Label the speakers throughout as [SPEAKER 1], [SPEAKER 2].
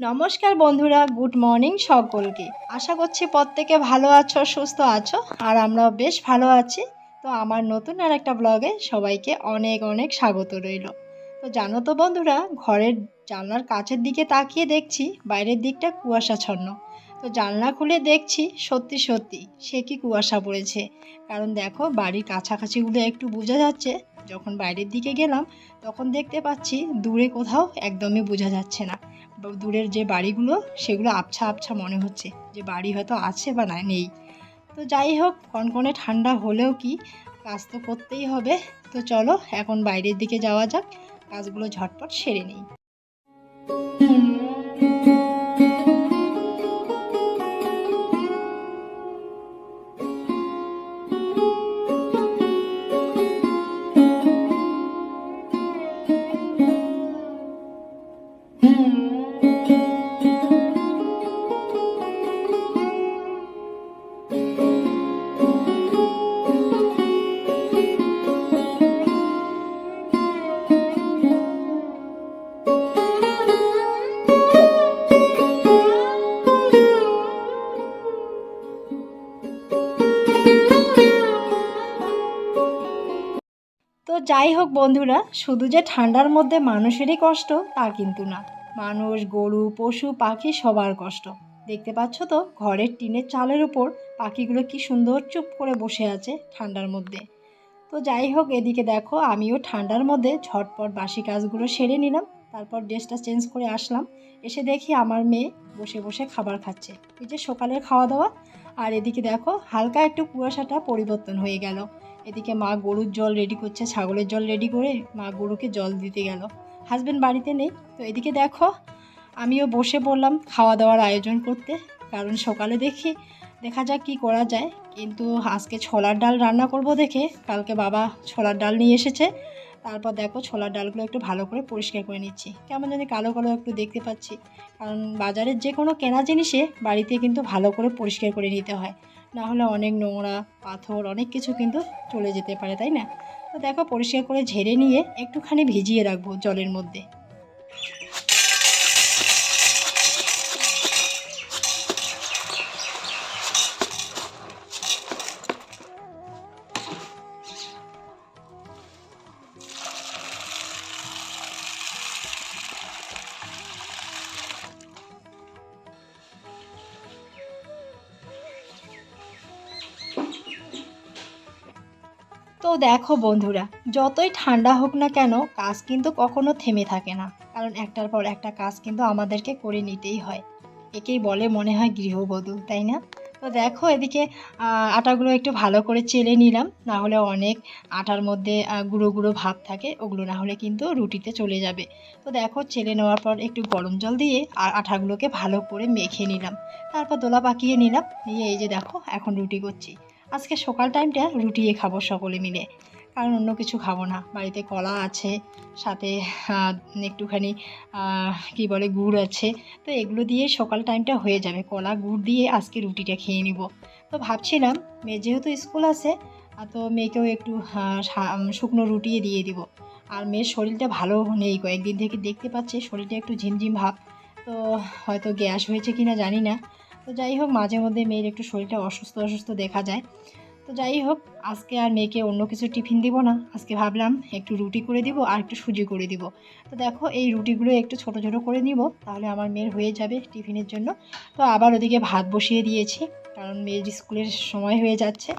[SPEAKER 1] নমস্কার বন্ধুরা, good morning সকলকে। আশা করছি প্রত্যেকে ভালো আছো, সুস্থ আছো, আর আমরাও বেশ ভালো আছি। তো আমার নতুন আর একটা ব্লগে সবাইকে অনেক অনেক স্বাগত রইল। তো জানো তো বন্ধুরা, ঘরের জানলার কাছের দিকে তাকিয়ে দেখছি বাইরের দিকটা কুয়াশাচ্ছন্ন। তো জানলা খুলে দেখছি সত্যি সত্যি সে কি কুয়াশা পড়েছে। কারণ দেখো, বাড়ির কাছাকাছিগুলো একটু বোঝা যাচ্ছে যখন বাইরের দিকে গেলাম, তখন দেখতে পাচ্ছি দূরে কোথাও একদমই বোঝা যাচ্ছে না। দূরের যে বাড়িগুলো, সেগুলো আবছা আবছা মনে হচ্ছে যে বাড়ি হয়তো আছে বা না, নেই। তো যাই হোক, কনকনে ঠান্ডা হলেও কি, কাজ তো করতেই হবে। তো চলো, এখন বাইরের দিকে যাওয়া যাক। কাজগুলো ঝটপট সেরে নিই। যাই হোক বন্ধুরা, শুধু যে ঠান্ডার মধ্যে মানুষেরই কষ্ট তা কিন্তু না। মানুষ, গরু, পশু, পাখি সবার কষ্ট। দেখতে পাচ্ছ তো, ঘরের টিনের চালের উপর পাখিগুলো কি সুন্দর চুপ করে বসে আছে ঠান্ডার মধ্যে। তো যাই হোক, এদিকে দেখো, আমিও ঠান্ডার মধ্যে ঝটপট বাসি কাজগুলো সেরে নিলাম, তারপর ড্রেসটা চেঞ্জ করে আসলাম। এসে দেখি আমার মেয়ে বসে বসে খাবার খাচ্ছে। এই যে সকালের খাওয়া দাওয়া, আর এদিকে দেখো, হালকা একটু কুয়াশাটা পরিবর্তন হয়ে গেল। এদিকে মা গরুর জল রেডি করছে, ছাগলের জল রেডি করে মা গরুকে জল দিতে গেল। হাজব্যান্ড বাড়িতে নেই, তো এদিকে দেখো, আমিও বসে পড়লাম খাওয়া দাওয়ার আয়োজন করতে, কারণ সকালে দেখি, দেখা যাক কি করা যায়। কিন্তু আজকে ছোলার ডাল রান্না করব দেখে, কালকে বাবা ছোলার ডাল নিয়ে এসেছে। তারপর দেখো ছোলার ডালগুলো একটু ভালো করে পরিষ্কার করে নিচ্ছি। কেমন জানি কালো কালো একটু দেখতে পাচ্ছি। কারণ বাজারের যে কোনো কেনা জিনিসে বাড়িতে কিন্তু ভালো করে পরিষ্কার করে নিতে হয়। না হলে অনেক নোংরা, পাথর, অনেক কিছু কিন্তু চলে যেতে পারে, তাই না? তো দেখো, পরিষ্কার করে ঝেড়ে নিয়ে একটুখানি ভিজিয়ে রাখব জলের মধ্যে। তো দেখো বন্ধুরা, যতই ঠান্ডা হোক না কেন, কাজ কিন্তু কখনো থেমে থাকে না। কারণ একটার পর একটা কাজ কিন্তু আমাদেরকে করে নিতেই হয়। একেই বলে মনে হয় গৃহবধূ, তাই না? তো দেখো এদিকে আটাগুলো একটু ভালো করে চেলে নিলাম। না হলে অনেক আটার মধ্যে গুঁড়ো গুঁড়ো ভাব থাকে, ওগুলো না হলে কিন্তু রুটিতে চলে যাবে। তো দেখো চেলে নেওয়ার পর একটু গরম জল দিয়ে আর আটাগুলোকে ভালো করে মেখে নিলাম। তারপর দোলা পাকিয়ে নিলাম। নিয়ে এই যে দেখো, এখন রুটি করছি। আজকে সকাল টাইমটা রুটিয়ে খাব সকলে মিলে। কারণ অন্য কিছু খাব না। বাড়িতে কলা আছে, সাথে একটুখানি কি বলে, গুড় আছে। তো এগুলো দিয়ে সকাল টাইমটা হয়ে যাবে। কলা, গুড় দিয়ে আজকে রুটিটা খেয়ে নিব। তো ভাবছিলাম, মেয়ে যেহেতু স্কুল আছে তো মেয়েকেও একটু শুকনো রুটিয়ে দিয়ে দিব। আর মেয়ের শরীরটা ভালো নেই, কয়েকদিন থেকে দেখতে পাচ্ছে, শরীরটা একটু ঝিমঝিম ভাব। তো হয়তো গ্যাস হয়েছে কিনা জানি না। তো যাই হোক, মাঝে মধ্যে মেয়ের একটু শরীরটা অসুস্থ অসুস্থ দেখা যায়। তো যাই হোক, আজকে আর মেয়েকে অন্য কিছু টিফিন দিব না। আজকে ভাবলাম একটু রুটি করে দিব আর একটু সুজি করে দিব। তো দেখো, এই রুটিগুলো একটু ছোট ছোট করে নিব, তাহলে আমার মেয়ের হয়ে যাবে টিফিনের জন্য। তো আবার ওদিকে ভাত বসিয়ে দিয়েছি, কারণ মেয়ের স্কুলের সময় হয়ে যাচ্ছে।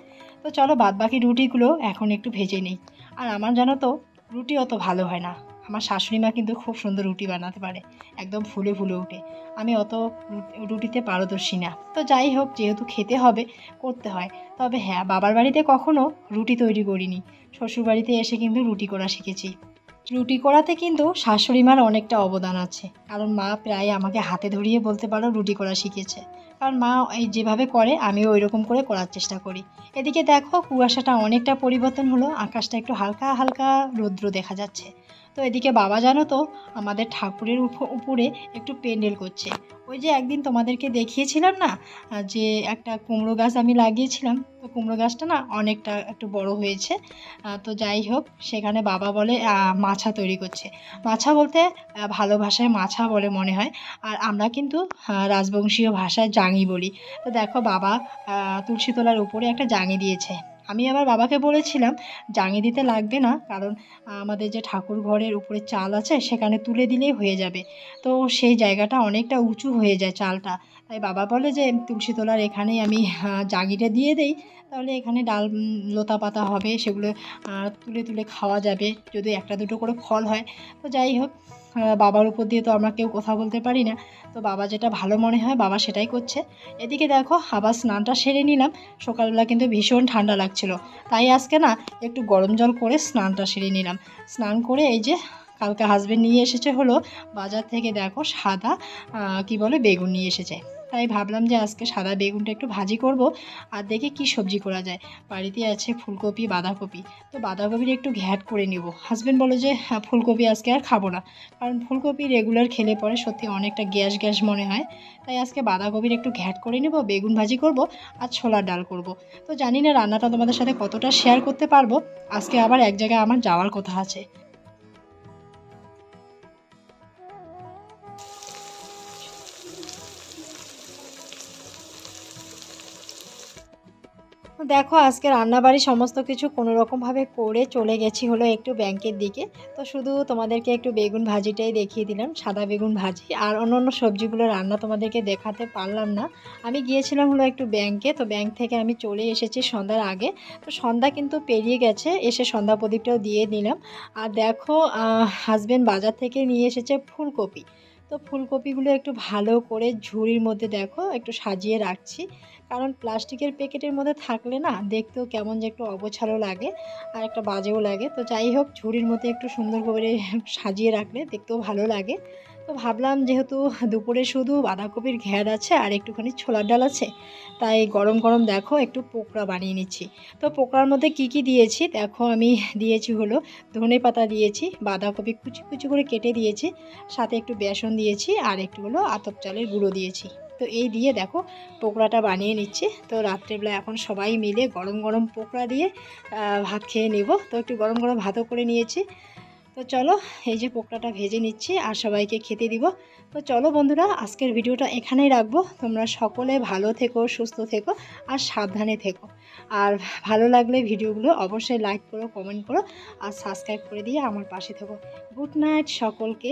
[SPEAKER 1] তো চলো বাদ বাকি রুটিগুলো এখন একটু ভেজে নিই। আর আমার জানো তো, রুটি অত ভালো হয় না। আমার শাশুড়ি মা কিন্তু খুব সুন্দর রুটি বানাতে পারে, একদম ফুলে ফুলে উঠে আমি অত রুটিতে পারদর্শী না। তো যাই হোক, যেহেতু খেতে হবে, করতে হয়। তবে হ্যাঁ বাবার বাড়িতে কখনও রুটি তৈরি করিনি। শ্বশুর বাড়িতে এসে কিন্তু রুটি করা শিখেছি। রুটি করাতে কিন্তু শাশুড়ি মার অনেকটা অবদান আছে। কারণ মা প্রায় আমাকে হাতে ধরিয়ে বলতে পারো রুটি করা শিখেছে। কারণ মা এই যেভাবে করে, আমিও ওই রকম করে করার চেষ্টা করি। এদিকে দেখো, কুয়াশাটা অনেকটা পরিবর্তন হলো, আকাশটা একটু হালকা হালকা রৌদ্র দেখা যাচ্ছে। তো এদিকে বাবা জানো তো আমাদের ঠাকুরের উপ- উপরে একটু প্যান্ডেল করছে। ওই যে একদিন তোমাদেরকে দেখিয়েছিলাম না যে একটা কুমড়ো গাছ আমি লাগিয়েছিলাম তো কুমড়ো গাছটা না অনেকটা একটু বড় হয়েছে তো যাই হোক সেখানে বাবা বলে মাছা তৈরি করছে। মাছা বলতে ভালো ভাষায় মাছা বলে মনে হয় আর আমরা কিন্তু রাজবংশীয় ভাষায় জাঙি বলি। তো দেখো বাবা আহ, তুলসী তলার উপরে একটা জাঙি দিয়েছে। আমি আবার বাবাকে বলেছিলাম জাঙি দিতে লাগবে না, কারণ আমাদের যে ঠাকুর ঘরের উপরে চাল আছে, সেখানে তুলে দিলেই হয়ে যাবে। তো সেই জায়গাটা অনেকটা উঁচু হয়ে যায় চালটা। তাই বাবা বলে যে, তুলসী তলার এখানেই আমি জাগিটা দিয়ে দেই, তাহলে এখানে ডাল লতা পাতা হবে, সেগুলো তুলে তুলে খাওয়া যাবে, যদি একটা দুটো করে ফল হয়। তো যাই হোক বাবার উপর দিয়ে তো আমরা কেউ কথা বলতে পারি না। তো বাবা যেটা ভালো মনে হয়, বাবা সেটাই করছে। এদিকে দেখো আবার স্নানটা সেরে নিলাম। সকালবেলা কিন্তু ভীষণ ঠান্ডা লাগছিল। তাই আজকে না, একটু গরম জল করে স্নানটা সেরে নিলাম। স্নান করে এই যে, কালকে হাজবেন্ড নিয়ে এসেছে হলো, বাজার থেকে দেখো সাদা কি বলে, বেগুন নিয়ে এসেছে। তাই ভাবলাম যে আজকে সাদা বেগুনটা একটু ভাজি করব আর দেখে কি সবজি করা যায়। বাড়িতে আছে ফুলকপি বাঁধাকপি। তো বাঁধাকপির একটু ঘ্যাট করে নেব। হাজবেন্ড বলো যে হ্যাঁ, ফুলকপি আজকে আর খাব না। কারণ ফুলকপি রেগুলার খেলে পরে সত্যি অনেকটা গ্যাস গ্যাস মনে হয়। তাই আজকে বাঁধাকপির একটু ঘ্যাট করে নেব বেগুন ভাজি করব আর ছোলার ডাল করব। তো জানি না রান্নাটা তোমাদের সাথে কতটা শেয়ার করতে পারব। আজকে আবার এক জায়গায় আমার যাওয়ার কথা আছে। দেখো, আজকে রান্নাবাড়ি সমস্ত কিছু কোনো রকমভাবে করে চলে গেছি হলো একটু ব্যাংকের দিকে। তো শুধু তোমাদেরকে একটু বেগুন ভাজিটাই দেখিয়ে দিলাম, সাদা বেগুন ভাজি। আর অন্য অন্য সবজিগুলো রান্না তোমাদেরকে দেখাতে পারলাম না। আমি গিয়েছিলাম হলো একটু ব্যাংকে, তো ব্যাংক থেকে আমি চলে এসেছি সন্ধ্যার আগে। তো সন্ধ্যা কিন্তু পেরিয়ে গেছে, এসে সন্ধ্যা প্রদীপটাও দিয়ে নিলাম আর দেখো হাজবেন্ড বাজার থেকে নিয়ে এসেছে ফুলকপি। তো ফুলকপিগুলো একটু ভালো করে ঝুড়ির মধ্যে দেখো, একটু সাজিয়ে রাখছি। কারণ প্লাস্টিকের প্যাকেটের মধ্যে থাকলে না দেখতেও কেমন যে একটু অবছালো লাগে আর একটা বাজেও লাগে। তো যাই হোক, ঝুড়ির মধ্যে একটু সুন্দর করে সাজিয়ে রাখলে দেখতেও ভালো লাগে। তো ভাবলাম যেহেতু দুপুরে শুধু বাঁধাকপির ঘ্যাট আছে আর একটুখানি ছোলার ডাল আছে, তাই গরম গরম দেখো একটু পোকড়া বানিয়ে নিচ্ছি। তো পোকড়ার মধ্যে কি কি দিয়েছি? দেখো আমি দিয়েছি হলো ধনে পাতা দিয়েছি, বাঁধাকপি কুচি কুচি করে কেটে দিয়েছি, সাথে একটু বেসন দিয়েছি আর একটু হলো আতপ চালের গুঁড়ো দিয়েছি। তো এই দিয়ে দেখো পোকড়াটা বানিয়ে নিচ্ছি। তো রাত্রেবেলা এখন সবাই মিলে গরম গরম পোকড়া দিয়ে ভাত খেয়ে নেব। তো একটু গরম গরম ভাতও করে নিয়েছি। তো চলো এই যে পোকড়াটা ভেজে নিচ্ছি আর সবাইকে খেতে দিব। তো চলো বন্ধুরা, আজকের ভিডিওটা এখানেই রাখব। তোমরা সকলে ভালো থেকো, সুস্থ থেকো আর সাবধানে থেকো। আর ভালো লাগলে ভিডিওগুলো অবশ্যই লাইক করো কমেন্ট করো আর সাবস্ক্রাইব করে দিয়ে আমার পাশে থেকো। গুড নাইট সকলকে।